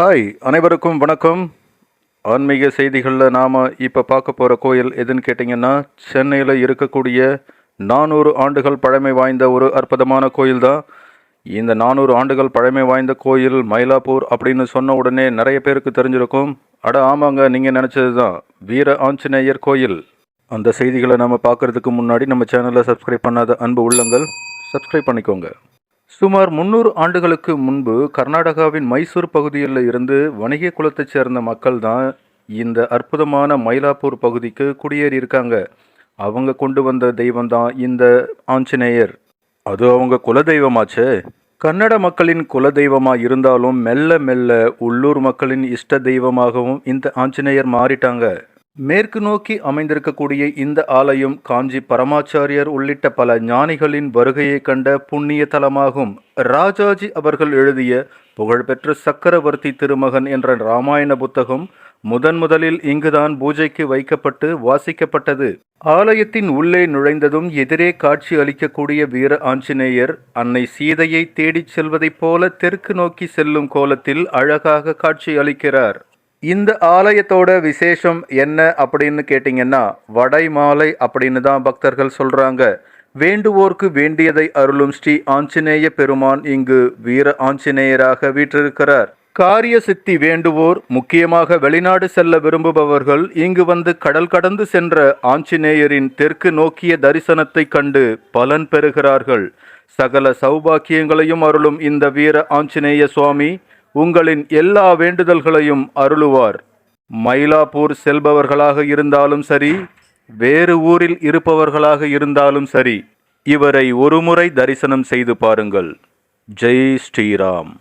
Hi அனைவருக்கும் வணக்கம். ஆன்மீக செய்திகளில் நாம் இப்போ பார்க்க போகிற கோயில் எதுன்னு கேட்டிங்கன்னா சென்னையில் இருக்கக்கூடிய நானூறு ஆண்டுகள் பழமை வாய்ந்த ஒரு அற்புதமான கோயில் தான் இந்த நானூறு ஆண்டுகள் பழமை வாய்ந்த கோயில் மயிலாப்பூர் அப்படின்னு சொன்ன உடனே நிறைய பேருக்கு தெரிஞ்சிருக்கும். அட ஆமாங்க நீங்கள் நினச்சது தான் வீர ஆஞ்சநேயர் கோயில். அந்த செய்திகளை நம்ம பார்க்குறதுக்கு முன்னாடி நம்ம சேனலை சப்ஸ்கிரைப் பண்ணாத அன்பு உள்ளங்கள். சப்ஸ்கிரைப் பண்ணிக்கோங்க. சுமார் முந்நூறு ஆண்டுகளுக்கு முன்பு கர்நாடகாவின் மைசூர் பகுதியில் இருந்து வணிக குலத்தைச் சேர்ந்த மக்கள் தான் இந்த அற்புதமான மயிலாப்பூர் பகுதிக்கு குடியேறி இருக்காங்க அவங்க கொண்டு வந்த தெய்வம் தான் இந்த ஆஞ்சநேயர். அது அவங்க குலதெய்வமாச்சே? கன்னட மக்களின் குலதெய்வமா இருந்தாலும் மெல்ல மெல்ல உள்ளூர் மக்களின் இஷ்ட தெய்வமாகவும் இந்த ஆஞ்சநேயர் மாறிட்டாங்க. மேற்கு நோக்கி அமைந்திருக்கக்கூடிய இந்த ஆலயம் காஞ்சி பரமாச்சாரியர் உள்ளிட்ட பல ஞானிகளின் வருகையை கண்ட புண்ணிய தலமாகும். ராஜாஜி அவர்கள் எழுதிய புகழ்பெற்ற சக்கரவர்த்தி திருமகன் என்ற இராமாயண புத்தகம் முதன் முதலில் இங்குதான் பூஜைக்கு வைக்கப்பட்டு வாசிக்கப்பட்டது. ஆலயத்தின் உள்ளே நுழைந்ததும் எதிரே காட்சி அளிக்கக்கூடிய வீர ஆஞ்சநேயர் அன்னை சீதையை தேடிச் செல்வதைப் போல தெற்கு நோக்கி செல்லும் கோலத்தில் அழகாக காட்சி அளிக்கிறார். இந்த ஆலயத்தோட விசேஷம் என்ன அப்படின்னு கேட்டிங்கன்னா வடை மாலை அப்படின்னு தான் பக்தர்கள் சொல்றாங்க. வேண்டுவோர்க்கு வேண்டியதை அருளும் ஸ்ரீ ஆஞ்சநேய பெருமான் இங்கு வீர ஆஞ்சநேயராக வீற்றிருக்கிறார். காரிய சித்தி வேண்டுவோர் முக்கியமாக வெளிநாடு செல்ல விரும்புபவர்கள் இங்கு வந்து கடல் கடந்து சென்ற ஆஞ்சநேயரின் தெற்கு நோக்கிய தரிசனத்தை கண்டு பலன் பெறுகிறார்கள். சகல சௌபாக்கியங்களையும் அருளும் இந்த வீர ஆஞ்சநேய சுவாமி உங்களின் எல்லா வேண்டுதல்களையும் அருளுவார். மயிலாப்பூர் செல்பவர்களாக இருந்தாலும் சரி வேறு ஊரில் இருப்பவர்களாக இருந்தாலும் சரி இவரை ஒருமுறை தரிசனம் செய்து பாருங்கள். ஜெய் ஸ்ரீராம்.